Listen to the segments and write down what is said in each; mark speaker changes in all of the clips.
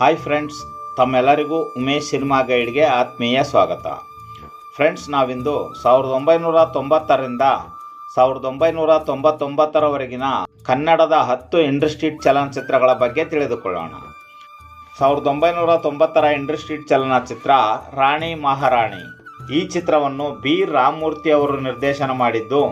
Speaker 1: Hi friends ತಮ್ಮೆಲ್ಲರಿಗೂ Umesh cinema ಗೈಡ್ಗೆ ಆತ್ಮೀಯ ಸ್ವಾಗತ. ಫ್ರೆಂಡ್ಸ್ ನಾವಿಂದು ಸಾವಿರದ ಒಂಬೈನೂರ ತೊಂಬತ್ತರಿಂದ ಸಾವಿರದ ಒಂಬೈನೂರ ತೊಂಬತ್ತೊಂಬತ್ತರವರೆಗಿನ ಕನ್ನಡದ ಹತ್ತು ಇಂಡಸ್ಟ್ರೀಟ್ ಚಲನಚಿತ್ರಗಳ ಬಗ್ಗೆ ತಿಳಿದುಕೊಳ್ಳೋಣ. ಸಾವಿರದ ಒಂಬೈನೂರ ತೊಂಬತ್ತರ ಇಂಡಸ್ಟ್ರೀಟ್ ಚಲನಚಿತ್ರ ರಾಣಿ ಮಹಾರಾಣಿ ಈ ಚಿತ್ರವನ್ನು ಬಿ. ರಾಮಮೂರ್ತಿ ಅವರು ನಿರ್ದೇಶನ ಮಾಡಿದ್ದು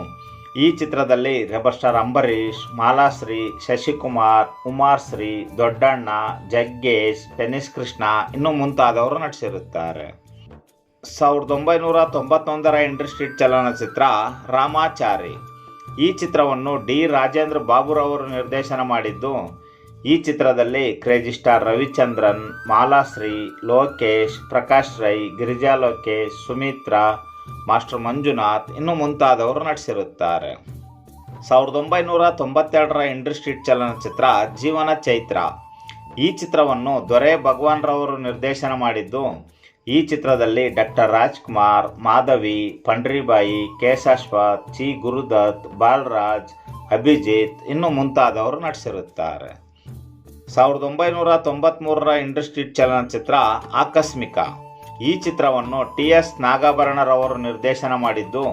Speaker 1: ಈ ಚಿತ್ರದಲ್ಲಿ rebel star Ambareesh Malashri, Shashikumar Kumar Shri Doddanna, Jaggesh, tennis Krishna ಇನ್ನು ಮುಂತಾದವರು ನಟಿಸಿರುತ್ತಾರೆ. ಸಾವಿರದ ಒಂಬೈನೂರ ತೊಂಬತ್ತೊಂದರ ಇಂಡಸ್ಟ್ರೀಟ್ ಚಲನಚಿತ್ರ ರಾಮಾಚಾರಿ. ಈ ಚಿತ್ರವನ್ನು ಡಿ. ರಾಜೇಂದ್ರ ಬಾಬುರವರು ನಿರ್ದೇಶನ ಮಾಡಿದ್ದು, ಈ ಚಿತ್ರದಲ್ಲಿ crazy star Ravichandran, Malashree, Lokesh, Prakash Rai, Girija Lokesh, Sumitra master Manjunath ಇನ್ನು ಮುಂತಾದವರು ನಟಿಸಿರುತ್ತಾರೆ. ಸಾವಿರದ ಒಂಬೈನೂರ ತೊಂಬತ್ತೆರಡರ ಇಂಡಸ್ಟ್ರೀಟ್ ಚಲನಚಿತ್ರ ಜೀವನ ಚೈತ್ರ. ಈ ಚಿತ್ರವನ್ನು ದೊರೆ ಭಗವಾನ್ ರವರು ನಿರ್ದೇಶನ ಮಾಡಿದ್ದು, ಈ ಚಿತ್ರದಲ್ಲಿ ಡಾಕ್ಟರ್ ರಾಜ್ಕುಮಾರ್, ಮಾಧವಿ, ಪಂಡ್ರಿಬಾಯಿ ಕೇಶಾಶ್ವತ್ ಚಿ ಗುರುದತ್, ಬಾಲರಾಜ್, ಅಭಿಜಿತ್ ಇನ್ನು ಮುಂತಾದವರು ನಟಿಸಿರುತ್ತಾರೆ. ಸಾವಿರದ ಒಂಬೈನೂರ ತೊಂಬತ್ತ್ಮೂರರ ಇಂಡಸ್ಟ್ರೀಟ್ ಚಲನಚಿತ್ರ ಆಕಸ್ಮಿಕ. ಈ ಚಿತ್ರವನ್ನು ಟಿ ಎಸ್ ನಾಗಾಭರಣರವರು ನಿರ್ದೇಶನ ಮಾಡಿದ್ದು,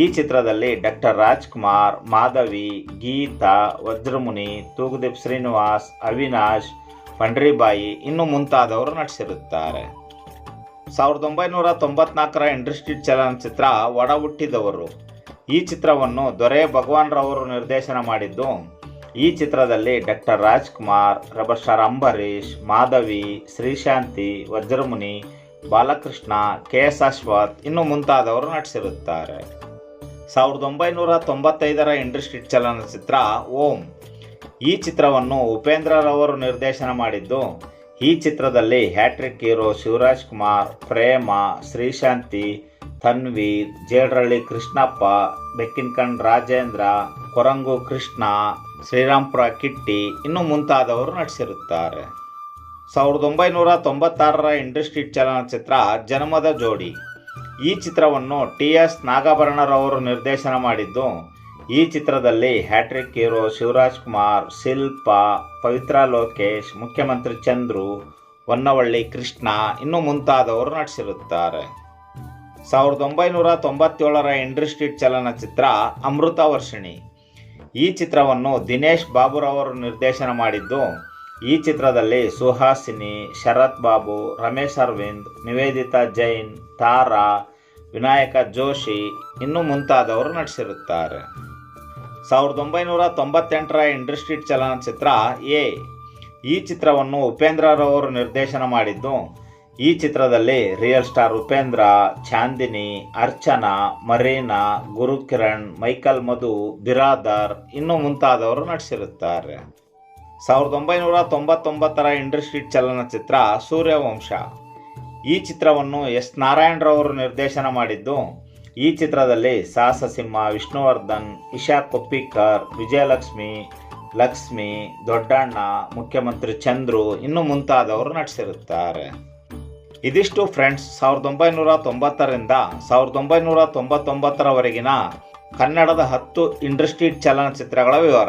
Speaker 1: ಈ ಚಿತ್ರದಲ್ಲಿ ಡಾಕ್ಟರ್ ರಾಜ್ಕುಮಾರ್, ಮಾಧವಿ, ಗೀತಾ, ವಜ್ರಮುನಿ, ತೂಗುದೀಪ್ ಶ್ರೀನಿವಾಸ್, ಅವಿನಾಶ್, ಪಂಡ್ರಿಬಾಯಿ ಇನ್ನು ಮುಂತಾದವರು ನಟಿಸಿರುತ್ತಾರೆ. ಸಾವಿರದ ಒಂಬೈನೂರ ತೊಂಬತ್ನಾಲ್ಕರ ಇಂಡಸ್ಟ್ರೀಟ್ ಚಲನಚಿತ್ರ ಒಡ ಹುಟ್ಟಿದವರು ಈ ಚಿತ್ರವನ್ನು ದೊರೆ ಭಗವಾನ್ ರವರು ನಿರ್ದೇಶನ ಮಾಡಿದ್ದು, ಈ ಚಿತ್ರದಲ್ಲಿ doctor Rajkumar rebel star Ambareesh, Madhavi, Shrishanthi, Vajramuni Balakrishna, K S Ashwath ಇನ್ನು ಮುಂತಾದವರು ನಟಿಸಿರುತ್ತಾರೆ. ಸಾವಿರದ ಒಂಬೈನೂರ ತೊಂಬತ್ತೈದರ ಇಂಡಸ್ಟ್ರೀಟ್ ಚಲನಚಿತ್ರ ಓಂ. ಈ ಚಿತ್ರವನ್ನು ಉಪೇಂದ್ರರವರು ನಿರ್ದೇಶನ ಮಾಡಿದ್ದು, ಈ ಚಿತ್ರದಲ್ಲಿ hat trick hero Shivaraj Kumar, Prema, Shrishanthi, Tanveer Jedarahalli Krishnappa, ಬೆಕ್ಕಿನಕಣ್ Rajendra, Korangu Krishna, Srirampura Kitty ಇನ್ನು ಮುಂತಾದವರು ನಟಿಸಿರುತ್ತಾರೆ. ಸಾವಿರದ ಒಂಬೈನೂರ ತೊಂಬತ್ತಾರರ ಇಂಡಸ್ಟ್ರೀಟ್ ಚಲನಚಿತ್ರ ಜನ್ಮದ ಜೋಡಿ. ಈ ಚಿತ್ರವನ್ನು ಟಿ ಎಸ್ ನಾಗಾಭರಣರವರು ನಿರ್ದೇಶನ ಮಾಡಿದ್ದು, ಈ ಚಿತ್ರದಲ್ಲಿ hat trick hero Shivaraj Kumar, Shilpa, Pavithra Lokesh, Mukhyamantri Chandru, Honnavalli Krishna ಇನ್ನು ಮುಂತಾದವರು ನಟಿಸಿರುತ್ತಾರೆ. ಸಾವಿರದ ಒಂಬೈನೂರ ತೊಂಬತ್ತೇಳರ ಇಂಡಸ್ಟ್ರೀಟ್ ಚಲನಚಿತ್ರ ಅಮೃತ ವರ್ಷಿಣಿ. ಈ ಚಿತ್ರವನ್ನು ದಿನೇಶ್ ಬಾಬುರವರು ನಿರ್ದೇಶನ ಮಾಡಿದ್ದು ಈ ಚಿತ್ರದಲ್ಲಿ ಸುಹಾಸಿನಿ, ಶರತ್ ಬಾಬು, ರಮೇಶ್ ಅರವಿಂದ್, ನಿವೇದಿತಾ ಜೈನ್, ತಾರಾ, ವಿನಾಯಕ ಜೋಶಿ ಇನ್ನೂ ಮುಂತಾದವರು ನಟಿಸಿರುತ್ತಾರೆ. ಸಾವಿರದ ಒಂಬೈನೂರ ತೊಂಬತ್ತೆಂಟರ ಇಂಡಸ್ಟ್ರೀಟ್ ಚಲನಚಿತ್ರ ಎ. ಈ ಚಿತ್ರವನ್ನು ಉಪೇಂದ್ರರವರು ನಿರ್ದೇಶನ ಮಾಡಿದ್ದು. ಈ ಚಿತ್ರದಲ್ಲಿ real star Upendra, Chandini, Archana, Marina, Gurukiran, Michael Madhu, Biradar ಇನ್ನೂ ಮುಂತಾದವರು ನಟಿಸಿರುತ್ತಾರೆ. ಸಾವಿರದ ಒಂಬೈನೂರ ತೊಂಬತ್ತೊಂಬತ್ತರ ಇಂಡಸ್ಟ್ರೀಟ್ ಚಲನಚಿತ್ರ ಸೂರ್ಯವಂಶ. ಈ ಚಿತ್ರವನ್ನು ಎಸ್. ನಾರಾಯಣರವರು ನಿರ್ದೇಶನ ಮಾಡಿದ್ದು, ಈ ಚಿತ್ರದಲ್ಲಿ ಸಾಹಸ ಸಿಂಹ ವಿಷ್ಣುವರ್ಧನ್, ಇಶಾ ಕೊಪ್ಪಿಕರ್, ವಿಜಯಲಕ್ಷ್ಮಿ, ಲಕ್ಷ್ಮಿ, ದೊಡ್ಡಣ್ಣ, ಮುಖ್ಯಮಂತ್ರಿ ಚಂದ್ರು ಇನ್ನು ಮುಂತಾದವರು ನಟಿಸಿರುತ್ತಾರೆ. ಇದಿಷ್ಟು ಫ್ರೆಂಡ್ಸ್, ಸಾವಿರದ ಒಂಬೈನೂರ ತೊಂಬತ್ತರಿಂದ ಸಾವಿರದ ಒಂಬೈನೂರ ತೊಂಬತ್ತೊಂಬತ್ತರವರೆಗಿನ ಕನ್ನಡದ ಹತ್ತು ಇಂಡಸ್ಟ್ರೀಟ್ ಚಲನಚಿತ್ರಗಳ ವಿವರ.